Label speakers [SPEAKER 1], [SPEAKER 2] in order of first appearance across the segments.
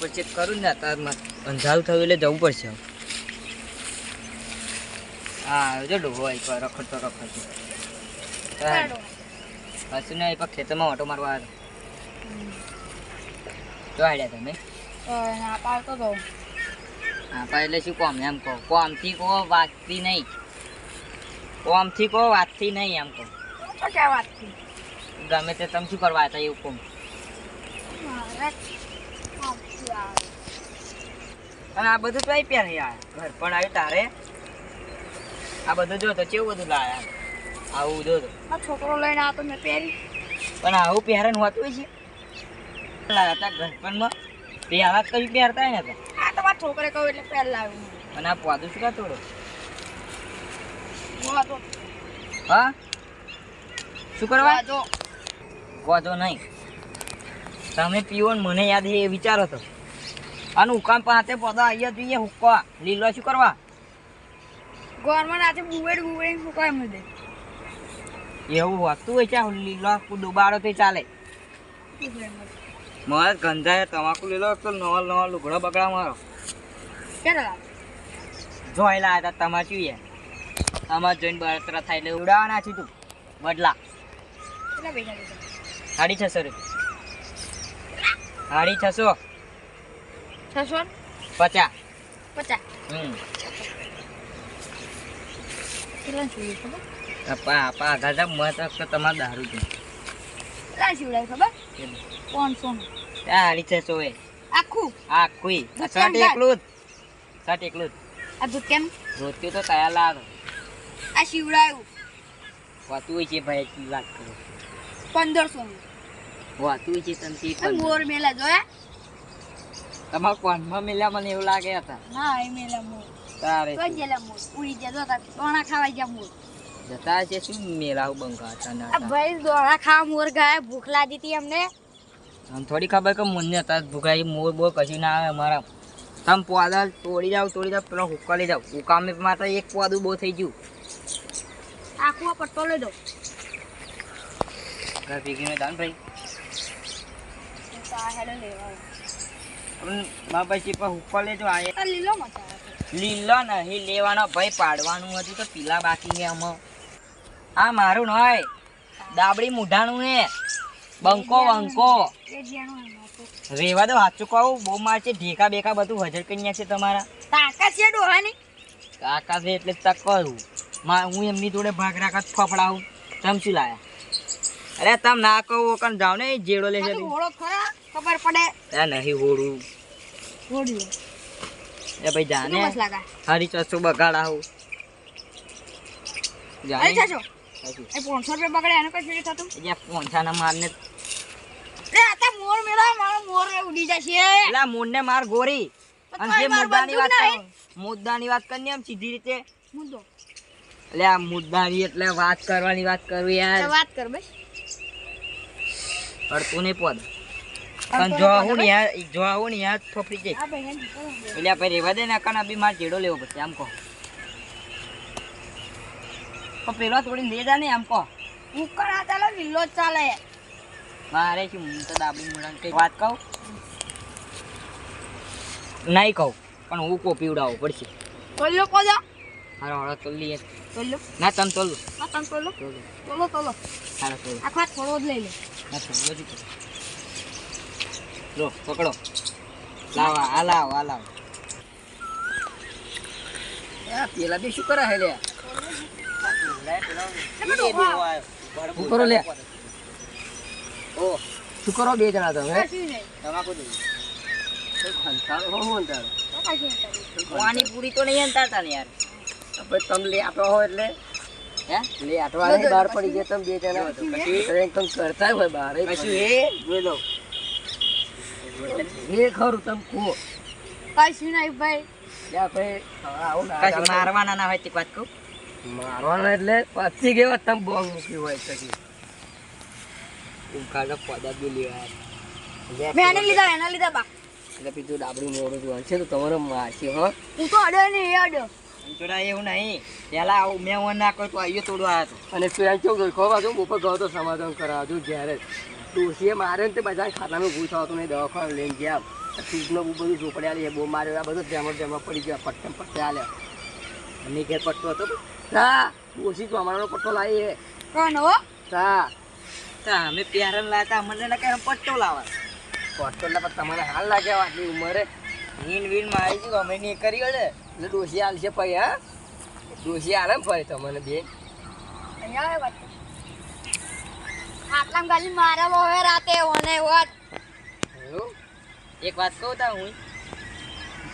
[SPEAKER 1] પછી કરું ને તારમાં અંધારું થયું એટલે જવું પડશે. હા જો ડૂબો એક રખડતો રખડતો. હસુ ને પણ ખેતરમાં ઓટો મારવા આવ્યો જો આડ્યા તમે.
[SPEAKER 2] ના પાડતો તો.
[SPEAKER 1] એટલે શું કોમ એમ કહો. કોમથી કહો વાતથી નહીં. કોમથી કહો વાતથી નહીં એમ કહો.
[SPEAKER 2] તો ક્યાં વાત
[SPEAKER 1] ગમે તે તમે શું કરવા હતા એવું કોમ
[SPEAKER 2] મારે આમથી આવે.
[SPEAKER 1] અને આ બધું તો આપ્યા નહીં યાર ઘર પણ આવ્યું તારે. આ બધું જો તો કેવું બધું લાયા આવું જો તો.
[SPEAKER 2] આ છોકરો લઈને આવતો મેં પહેરી.
[SPEAKER 1] પણ આવું પહેરણ હોતું હોય છે. લાયા હતા ઘરપણમાં તો કઈ પહેરતા ને
[SPEAKER 2] આ તો મારા છોકરે કહ્યું એટલે પહેર લાવ્યું
[SPEAKER 1] અને આ પાદું શું કા તોડો
[SPEAKER 2] હું?
[SPEAKER 1] શું કરવા?
[SPEAKER 2] તો
[SPEAKER 1] કોજો નહીં. તમે પીવો ને મને યાદ એ વિચારો તો. અને હુકામ પાસે પોતા અહીંયા જોઈએ હુક્કા લીલો શું કરવા?
[SPEAKER 2] ગોરમાં આજે બુવેડ બુવેડ શું એમ દે.
[SPEAKER 1] એવું હોતું હોય છે લીલો દુબારો તો ચાલે. મારે ગંધાય તમાકુ લીલો તો નવા નવા લુગડા બગડા મારો.
[SPEAKER 2] ક્યારે
[SPEAKER 1] જોઈ લાયા હતા તમારે શું યાર તમારે જોઈને બળતરા થાય એટલે ઉડાવવાના છે તું. બદલા. સાડી છસો રૂપિયા. સાડી છસો.
[SPEAKER 2] છસો
[SPEAKER 1] પચાસ.
[SPEAKER 2] પચાસ.
[SPEAKER 1] હમ.
[SPEAKER 2] કેટલા જોઈએ ખબર?
[SPEAKER 1] આપા આપા ગાધા મત તમારે દારૂ છે
[SPEAKER 2] કેટલા સીવડાય ખબર? પાંચસો
[SPEAKER 1] સાડી છસો એ.
[SPEAKER 2] આખું?
[SPEAKER 1] આ કોઈ
[SPEAKER 2] દુકાન
[SPEAKER 1] શર્ટ
[SPEAKER 2] ઘાટ.
[SPEAKER 1] એકલું જ. શર્ટ એકલું જ.
[SPEAKER 2] આ દૂધ કેમ
[SPEAKER 1] રોજથી તો તયા લાગે.
[SPEAKER 2] આ શિવડાયું
[SPEAKER 1] વાતું છે ભાઈ કરો.
[SPEAKER 2] પંદરસો
[SPEAKER 1] વાતું છે તમે
[SPEAKER 2] મોર મેલા જોયા?
[SPEAKER 1] તમારા કોનમાં મિલ્યા મને એવું લાગે હતા.
[SPEAKER 2] ના એ મેલા મોર
[SPEAKER 1] તારે
[SPEAKER 2] તો ગયેલા મોર ઉડી જોતા દોણા ખાવા ગયા મોર
[SPEAKER 1] જતા છે શું મેલાવ બંકાતા ના
[SPEAKER 2] આ ભાઈ દોણા ખાવા મોર ગયા ભૂખ લાગી હતી અમને.
[SPEAKER 1] આમ થોડી ખબર કે મને હતા ભૂખાઈ મોર બોર કશું ના આવે અમારા તમે પોદા તોડી જાવ તોડી જાવ પેલો હુક્કા લઈ જાવ. હુકામે માત્ર એક પોદું બહુ થઈ ગયું.
[SPEAKER 2] આખું પટ્ટો લઈ દો.
[SPEAKER 1] ઘર ભેગીને દાન ભાઈ.
[SPEAKER 2] હેડો લેવા.
[SPEAKER 1] પછી પણ લેજો આ
[SPEAKER 2] આ લીલો
[SPEAKER 1] લીલો નહીં લેવાનો ભાઈ પાડવાનું હતું તો પીલા બાકી છે આમાં. આ મારું નય દાબડી મુઢાનું ને બંકો બંકો.
[SPEAKER 2] રેવા તો
[SPEAKER 1] દો સાચું કહું બહુ માર છે ઢેકા બેકા બધું હજર કરી છે તમારા.
[SPEAKER 2] તાકાત છે ડોહાની?
[SPEAKER 1] કાકા છે એટલે તક કરું. હું એમની જોડે ભાગ રાખત ફફડાવું. તમ શું લાયા? અરે તમ ના કહું કણ જાવ ને જેડો લેશે
[SPEAKER 2] આ ખરા? ખબર પડે?
[SPEAKER 1] એ નહીં હોડું
[SPEAKER 2] હોડું
[SPEAKER 1] એ ભાઈ જાને હરી ચસો બગાડા હું. જાને
[SPEAKER 2] ચાચો એ પાંચસો રૂપિયા બગડે એનું કશું નહીં થતું?
[SPEAKER 1] એ જ્યાં ના મારને
[SPEAKER 2] રે આ તો મોર મેલા મારો મોર ઉડી જશે.
[SPEAKER 1] પેલા મૂળને માર ગોરી. અને જે મુદ્દાની વાત મુદ્દાની વાત કરીને એમ સીધી રીતે?
[SPEAKER 2] મુદ્દો.
[SPEAKER 1] એટલે આ મુદ્દાની એટલે વાત કરવાની વાત કરવી યાર.
[SPEAKER 2] વાત કર બસ.
[SPEAKER 1] અડતું નહીં પોદ. પણ જો હું ને જો હું ને યાર ફફડી જાય.
[SPEAKER 2] આ ભાઈ હેડ કરો.
[SPEAKER 1] એટલે આ રેવા દે ને કાના બી માર જેડો લેવો પડશે આમ કહો. પણ પેલો થોડી લે જા ને આમ કહો.
[SPEAKER 2] ઉપર આ ચાલો લીલો ચાલે.
[SPEAKER 1] મારે શું હું તો દાબડી મુડાને કઈ વાત કહું? નહીં કહું પણ હું કો પીવડાવો પડશે.
[SPEAKER 2] તોલો કોજો?
[SPEAKER 1] હારો હારો તો લઈએ ના તમ તો લો
[SPEAKER 2] તમ ચોલો
[SPEAKER 1] ચોલો ચોલો
[SPEAKER 2] તોલો તોલો
[SPEAKER 1] હારો તો લો.
[SPEAKER 2] આખો થોડો જ લઈ લે.
[SPEAKER 1] ના તો જ. લો પકડો. લાવા આ લાવ આ લાવ. પેલા બી શું કરે હે લે કરો લે ઓ. શું કરો બે જણા તમે? તમાકુ દે
[SPEAKER 2] તો નહીં
[SPEAKER 1] પાણીપુરી તો નહીં અંતાતા ને યાર.
[SPEAKER 3] ભાઈ તમે લે આપો હો એટલે.
[SPEAKER 1] હે?
[SPEAKER 3] લે આટવા બહાર પડી ગયા તમે બે જણા. તમે કરતા હોય બહાર
[SPEAKER 1] પછી એ?
[SPEAKER 3] જોઈ લો. એ ખરું તમે કહો.
[SPEAKER 2] કશું નહીં ભાઈ.
[SPEAKER 3] લ્યા ભાઈ
[SPEAKER 1] કશું મારવાના ના હોય તે વાત કહું.
[SPEAKER 3] મારવાના એટલે પાછી કેવા તમે બોલ મૂક્યું હોય પછી.
[SPEAKER 1] ઉકાળો પોદા બી લેવા.
[SPEAKER 2] મેં એને લીધા એના લીધા બા.
[SPEAKER 3] એટલે બીજું ડાબડી મોડું જોવાનું છે તો તમારે મારશે હો.
[SPEAKER 2] હું તો અડ્યો નહીં એ અડ્યો
[SPEAKER 1] અંચોડા એવું નહીં. પેલા આવું મેં ના કહ્યું તો આયો તોડવા આવ્યો હતો.
[SPEAKER 3] અને કેવું ખોવા ખબર પાછું ગયો તો સમાધાન કરાવજો ઘેરે ડોસીએ મારે ને તે બધા ખાતાનું ભૂલ થતું નહીં દવાખાને લઈને ગયા. ચીજનો બધું ઝોપડે આલી બહુ માર્યો આ બધું જેમ જેમ પડી ગયા પટ્ટમ પટ્ટે આલે
[SPEAKER 1] અને ઘેર પટ્ટો હતો
[SPEAKER 3] તા તો ચોમાનો પટ્ટો લાવી હે
[SPEAKER 2] કોણ હો
[SPEAKER 3] તા
[SPEAKER 1] અમે પ્યારણ લાતા મને કે પટ્ટો લાવા
[SPEAKER 3] પટ્ટો પણ તમારે હાલ લાગે આટલી ઉંમરે.
[SPEAKER 1] વીન વીન મારી ગયું અમે નહીં કરી હળે
[SPEAKER 3] એટલે ડોસી આલશે પછી હા? ડોસી આલે ને ફરી તમને બે
[SPEAKER 2] અહીંયા વાત આટલામ ગાલી મારેલો હવે રાતે ઓને વાત
[SPEAKER 1] એક વાત કહું તા હું?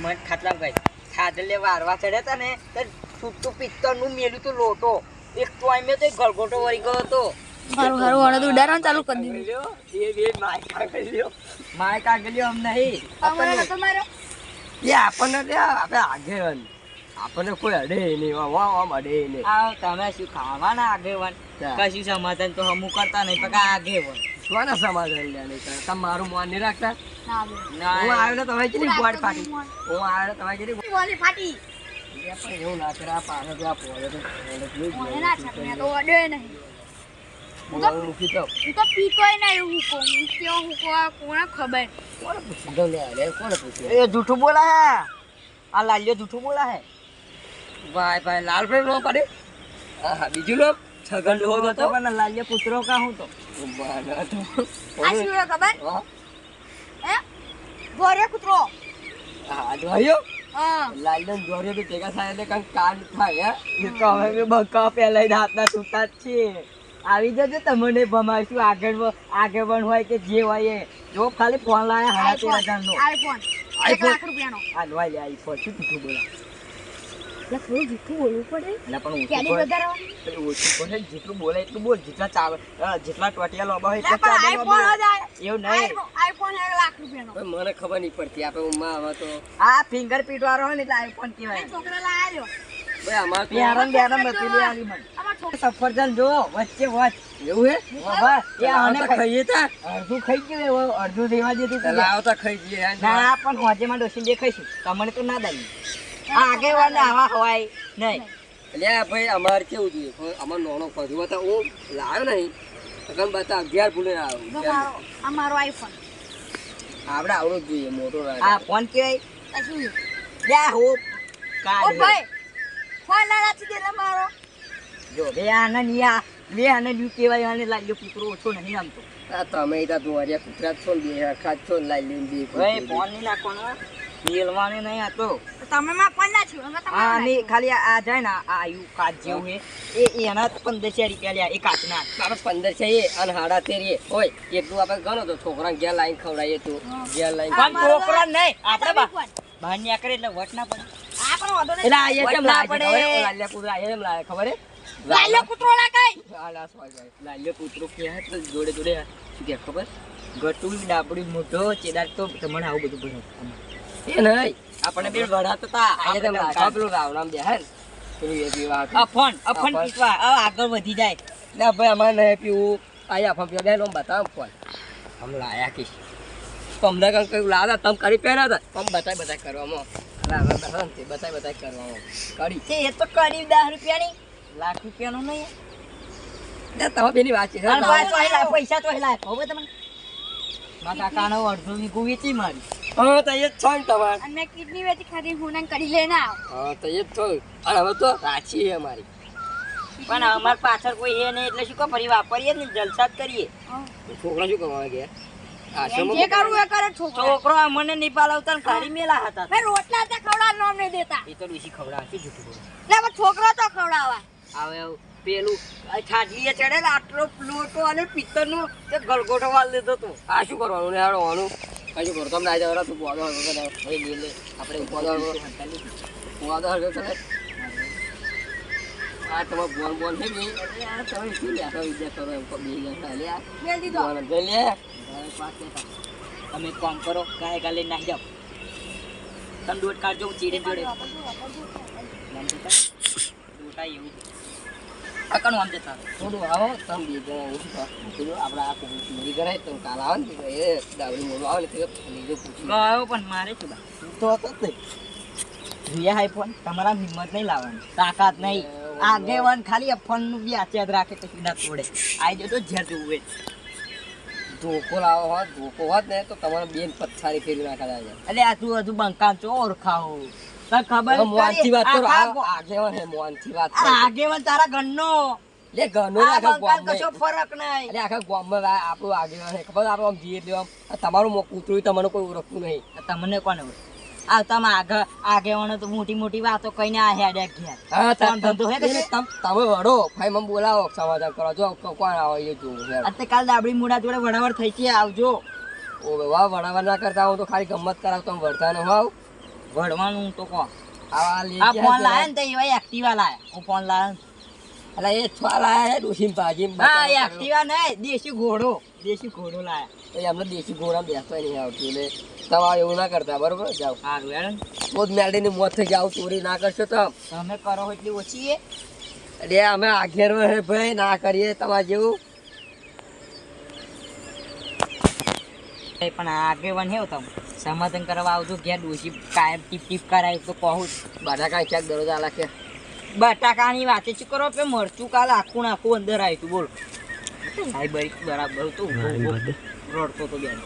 [SPEAKER 1] મને ખાટલા ગઈ ખાટલે વારવા ચડ્યા તા ને તો છૂટતું પિત્તળનું મેલું તો લોટો. એક અમે તો ગળગોટો વળી ગયો હતો.
[SPEAKER 2] મારું હારું વાળો તો ઉડાડવાનું ચાલુ કરી દીધું.
[SPEAKER 3] એ બે માયકા કરી લ્યો
[SPEAKER 1] માય કાગલ્યો અમ નહીં.
[SPEAKER 2] અમારે તો મારો
[SPEAKER 3] એ આપણને આપણે આગેવાન. આપણને કોઈ અડે નહીં વાહ વાહ આમ અડે નહીં.
[SPEAKER 1] આ તમે શું ખાવાના આગેવાન. કશું સમાધાન તો હમું કરતા નહીં પણ આગેવાન.
[SPEAKER 3] શાના સમાધાન લે નહીં? કરે તમે મારું માન નહીં રાખતા? હું આવ્યો ને તમારી કેટલી બોડ ફાટી? હું આવ્યો ને તમારી કેટલી બોડ ફાટી. એવું ના કરે આ પાછો ત્યાં પોળે તો
[SPEAKER 2] અડે નહીં.
[SPEAKER 1] જૂઠું બોલા હે. આ લાલ્યો જૂઠું બોલા હે?
[SPEAKER 3] ભાઈ ભાઈ લાલ ભાઈ નો પડે. હા બીજું લો છગન લો
[SPEAKER 1] તો? પણ લાલ્ય પુત્રો કા હું તો?
[SPEAKER 2] આ શું હે ખબર?
[SPEAKER 3] હે.
[SPEAKER 2] ગોરે કૂતરો.
[SPEAKER 3] હા જોયો? લાલન જોર્યો તો ભેગા થાય એટલે કંઈક કાંડ થાય હે? તો હવે મેં બકા પેલા હાથના છૂટા જ છે
[SPEAKER 1] આવી જજો તમને ભમાઈશું. આગળ આગેવાન હોય કે જે હોય એ. જો ખાલી ફોન લાયા તેર હજારનો
[SPEAKER 2] આઈફોન. એક લાખ રૂપિયાનો.
[SPEAKER 1] આ લે આઈ શું જૂઠું બોલા?
[SPEAKER 2] એટલે થોડું જૂઠું બોલવું પડે.
[SPEAKER 1] એટલે પણ
[SPEAKER 2] ક્યારે
[SPEAKER 1] ઓછું
[SPEAKER 2] વધારવાનું
[SPEAKER 1] પેલું ઓછું બોલે જેટલું બોલે એટલું બોલ જેટલા ચાવ જેટલા ટોટિયા લોબા હોય એટલા ચાલે
[SPEAKER 2] આઈફોન
[SPEAKER 1] એવું નહીં.
[SPEAKER 2] આઈફોન- આઈફોન એક લાખ રૂપિયાનો.
[SPEAKER 3] મને ખબર નહીં પડતી આપણે ઉમા હવે તો
[SPEAKER 1] આ ફિંગરપ્રિન્ટ વાળો હોય ને એટલે આઈફોન કહેવાય.
[SPEAKER 2] છોકરા લાયા.
[SPEAKER 3] ભાઈ અમાર
[SPEAKER 1] આલી મને. સફરજન જો વચ્ચે વચ.
[SPEAKER 3] એવું હે?
[SPEAKER 1] એ આને
[SPEAKER 3] ખાઈએ તા.
[SPEAKER 1] અડધું ખાઈ ગયું અડધું દેવા દેતું તું
[SPEAKER 3] લાવ તો ખાઈ જઈએ.
[SPEAKER 1] ના પણ હોજેમાં ડોસીને દેખાઈશું. તમને તો ના દાઈ આગેવાન આવા હોય નહીં.
[SPEAKER 3] અલ્યા ભાઈ અમારે કેવું જોઈએ? પણ અમાર નોનો ફરજો હતા હું લાવ્યો નહીં. અગમ બતા અગિયાર ભૂલે આવ્યો
[SPEAKER 2] અમારો આઈફોન
[SPEAKER 3] આપણે આવડો જ જોઈએ મોટો
[SPEAKER 1] આ ફોન કેવાય
[SPEAKER 2] આ શું?
[SPEAKER 1] લ્યા હો.
[SPEAKER 2] ઓ ભાઈ ફોન ના રાખી દે મારો.
[SPEAKER 1] જો બે આના ની આ બે આના ન્યુ કેવાય આને લાગ્યો કૂતરો ઓછો નહીં આમતો
[SPEAKER 3] આ તમે ત્યાં ધોરિયા કૂતરા જ છો ને બે હરખા જ છો લઈને બે
[SPEAKER 1] ભાઈ ફોન નહીં નાખવાનો મેલવાનો નહીં આ તો.
[SPEAKER 2] તમે માં ના છો? અમે
[SPEAKER 1] આ
[SPEAKER 2] તમારા
[SPEAKER 1] ની ખાલી આ જાય ને આ આયુ કાચ જેવું છે. એ એના પંદર ચાર રૂપિયા લ્યા એ કાચના
[SPEAKER 3] આપણે પંદર છે એ અને હાડા તેર એ. હોય એટલું આપણે ગણો તો છોકરા ઘેર લાઈન ખવડાવીએ તો. ઘેર લાઈન.
[SPEAKER 1] પણ છોકરા નહીં. આપણે બહાર નીકળે એટલે વટ ના પડે. એટલે આ એ કેમ ના
[SPEAKER 3] ખબર
[SPEAKER 1] પડે.
[SPEAKER 3] હે? લાલિયા આયા એમ લાગે ખબર હે?
[SPEAKER 2] લાલ્યો કૂતરો લાગાય
[SPEAKER 3] આ લાસ વાય વાય. લાલિયો કૂતરો કે હે? તો જોડે જોડે શું કે ખબર?
[SPEAKER 1] ગટુલ ડાબડી મોઢો ચેદાર તો તમને આવું બધું ભણે
[SPEAKER 3] એ નહીં.
[SPEAKER 1] આપણે બે વડાતો હતા
[SPEAKER 3] આજે તમે રાવણામ બે હે પીવા
[SPEAKER 1] આગળ વધી જાય.
[SPEAKER 3] ના ભાઈ અમારે નહીં પીવું. ગયેલો બતાવ ફોન. હમ લાયા કે તમને કંઈક કયું લાવ્યા તમે કરી પહેર્યા હતા તમે બતાય બતાય કરવામાં. બતાય બતાય કરવામાં. કરી.
[SPEAKER 1] એ તો કરી દસ રૂપિયાની. લાખ રૂપિયાનું નહીં.
[SPEAKER 3] તમે બેની વાત છે.
[SPEAKER 1] પૈસા તો હેલા ખબર તમને મારા કાકાનો અડધો વીઘું વેચી મારી.
[SPEAKER 3] હા તો એ જ છો ને તમારે.
[SPEAKER 2] અને મેં કિડની વેચી ખાધી હું કરી લઈને આવ.
[SPEAKER 3] હા તો એ જ છો. અને હવે તો રાચી છે અમારી.
[SPEAKER 1] પણ અમાર પાછળ કોઈ હે નહીં એટલે શું કહો ફરી વાપરીએ ને જલસા જ કરીએ.
[SPEAKER 3] છોકરા શું કરવા ગયા
[SPEAKER 2] જે કરવું એ કરે છોકરો.
[SPEAKER 1] છોકરો અમને નહીં પાલવતા ને મેલા હતા.
[SPEAKER 2] મેં રોટલા ખવડાવ નામ નહીં દેતા.
[SPEAKER 1] એ તો ડૂસી ખવડાવે જૂઠું બોલે.
[SPEAKER 2] એટલે છોકરો તો ખવડાવવા.
[SPEAKER 1] હવે પેલું આ છાજલીએ ચડે આટલો લોટો અને પિત્તળનો તે ગલગોટો વાળ લીધો તો.
[SPEAKER 3] આ શું કરવાનું ને આનું કશું કરો ના જાવ તું પોદો હરકો કરે લે લે. આપણે પોદો હરકો પોદો હરકો કરે. આ તમે બોલ બોલ છે બી યાર તમે શું લેખા વિદ્યા કરો એમ બે ગયા લે
[SPEAKER 2] મેલ દીધો.
[SPEAKER 3] બોલ લે.
[SPEAKER 1] તમે એક કામ કરો કાય કાલે ના જાઓ. તમે દોટ કાઢજો ચીડે જોડે દોટા એવું અકણ આમ જતા
[SPEAKER 3] થોડું આવો તમે બીજો? પેલું આપણે આ પૂરી કરાય તો કાલ આવે ને. એ દાવડી મોડું આવે એટલે બીજો પૂછી.
[SPEAKER 1] આવ્યો પણ મારે શું તો હતો જ રિયા હાઈ ફોન તમારા હિંમત નહીં લાવવાની. તાકાત નહીં. આગેવાન ખાલી ફોનનું બી આચાદ રાખે તો સીધા તોડે. આવી જતો ઝેર જોવું
[SPEAKER 3] ધોકો લાવો હોત ધોકો હોત ને તો તમારે બેન પથારી ફેરવી નાખા
[SPEAKER 1] અલે આ તું હજુ બંકા ચો ઓળખાવો ખબર
[SPEAKER 3] હવે વાત કરો.
[SPEAKER 1] આખા
[SPEAKER 3] આ
[SPEAKER 1] ગો-
[SPEAKER 3] આગેવાન હે મોહનથી વાત કરો
[SPEAKER 1] આગેવાન તારા ઘરનો.
[SPEAKER 3] લે ઘરનો આખા
[SPEAKER 1] બંકાલ કશો ફરક નહીં.
[SPEAKER 3] અરે આખા ગામમાં આ આગેવાન હે ખબર? આપણે આમ જીએ એટલે તમારું કૂતરું તમને કોઈ ઓળખતું નહીં.
[SPEAKER 1] તમને કોને? આ તમે આગળ આગેવાનો તો મોટી મોટી વાતો કહીને આ હેડે ઘેર
[SPEAKER 3] હા
[SPEAKER 1] ધંધો હે કે
[SPEAKER 3] તમે વડો ભાઈ મને બોલાવો સમાધાન કરો. જો કોણ આવે એ જોવું
[SPEAKER 1] અત્યારે કાલ દાબડી મૂડા જોડે વડાવડ થઈ ગયા આવજો.
[SPEAKER 3] ઓ વાહ વડાવા ના કરતા હું તો ખાલી ગમત કરાવતો હું વળતા ન હોવ
[SPEAKER 1] વડવાનું તો
[SPEAKER 3] કોણ?
[SPEAKER 1] આ ફોન
[SPEAKER 3] છે.
[SPEAKER 1] લાયા ને તો એવા એક્ટિવા લાયા. હું ફોન લાયા ને.
[SPEAKER 3] એ છોલા લાયા હે ડોશીમ ભાજી
[SPEAKER 1] હા એક્ટિવા નહીં દેશી ઘોડો. દેશી ઘોડો લાયા.
[SPEAKER 3] અમને દેશી ઘોડા બેસવા નહીં આવતું એટલે તમારે એવું ના કરતા બરોબર? જાઓ.
[SPEAKER 1] સારું હેડો ને.
[SPEAKER 3] ખુદ મેળીની મોત થઈ જાવ ચોરી ના કરશો તો
[SPEAKER 1] તમે કરો એટલી ઓછી એ.
[SPEAKER 3] એટલે અમે આઘેર ભાઈ ના કરીએ તમારે જેવું.
[SPEAKER 1] પણ આગેવાન હેવ તમે? સમાધાન કરવા આવજો ઘેર ડોશી કાયમ ટીપ ટીપ કરાય તો કહું
[SPEAKER 3] બટાકા ક્યાંક દરરોજ આલા કે
[SPEAKER 1] બટાકાની વાતે શું કરો પે મરચું કાલ આખું નાખું અંદર આવ્યું તું બોલો. સાહેબ બરાબર ઊભો રડતો તો બેન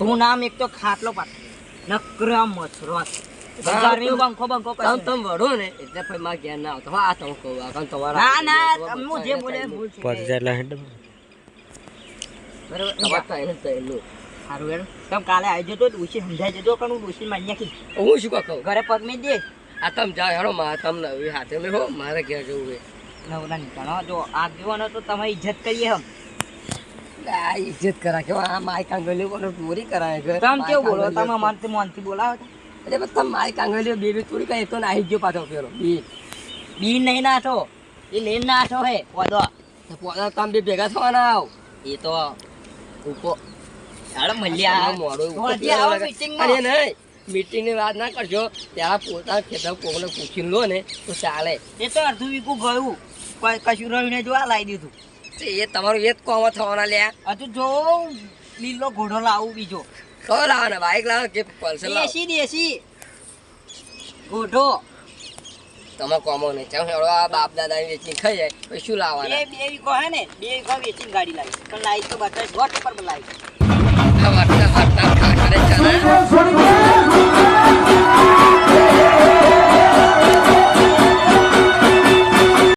[SPEAKER 1] હું નામ એક તો ખાટલો પાટ નકરા
[SPEAKER 3] આ તમારા
[SPEAKER 1] સારું હેડ તમે કાલે આવી જતો ડોશી સમજાઈ જતો પણ હું ડોશી માન્યા કી
[SPEAKER 3] હું શું કહું?
[SPEAKER 1] ઘરે પગ મેં દે.
[SPEAKER 3] આ તમે જાઓ હેડો મારે તમને હવે હાથે મેં મારે ઘેર જવું છે.
[SPEAKER 1] નવરા નીકળો. જો આગેવાનો તો તમે ઇજ્જત કરીએ હમ.
[SPEAKER 3] આ ઇજ્જત કરા કે આ માય કાંગલીઓ કોને ચોરી કરાય છે.
[SPEAKER 1] તમે કેવું બોલો? તમે
[SPEAKER 3] કાંગલીઓ-
[SPEAKER 1] મનથી મનથી બોલાવો છો.
[SPEAKER 3] એટલે પણ તમે માય કાંગલીઓ બે બે ચોરી કરી તો નાહી ગયો પાછો ફેરો. બી.
[SPEAKER 1] બી નહીં નાઠો એ લેન નાઠો હે પોદો.
[SPEAKER 3] પોતા તમે બે ભેગા થવાના આવ.
[SPEAKER 1] એ તો
[SPEAKER 3] ઉકો
[SPEAKER 1] મળ્યા
[SPEAKER 3] મોડું મીટિંગની વાત ના કરજો. ત્યાં પોતા ખેતર કોકને પૂછી લો ને તો ચાલે.
[SPEAKER 1] એ તો અડધું વીકું ગયું. કશું રહ્યું ને જો લાવી દીધું.
[SPEAKER 3] એ તમારું એ જ કોમ થવાના લ્યા.
[SPEAKER 1] હજુ જો લીલો ઘોડો લાવું બીજો.
[SPEAKER 3] કયો ને બાઈક લાવો કે પલ્સર લાવો?
[SPEAKER 1] એસી ઘોડો.
[SPEAKER 3] તમે કોમો નહીં. ચાલો હેડો આ બાપ દાદા વેચી ખાઈ જાય. પછી શું લાવવાના?
[SPEAKER 1] બે વીકો હે ને બે વીકો વેચીને ગાડી લાવી. પણ લાવી તો બધા વોટ પર લાવી.
[SPEAKER 3] આ વાર્તા વાર્તા ખાખરે ચાલે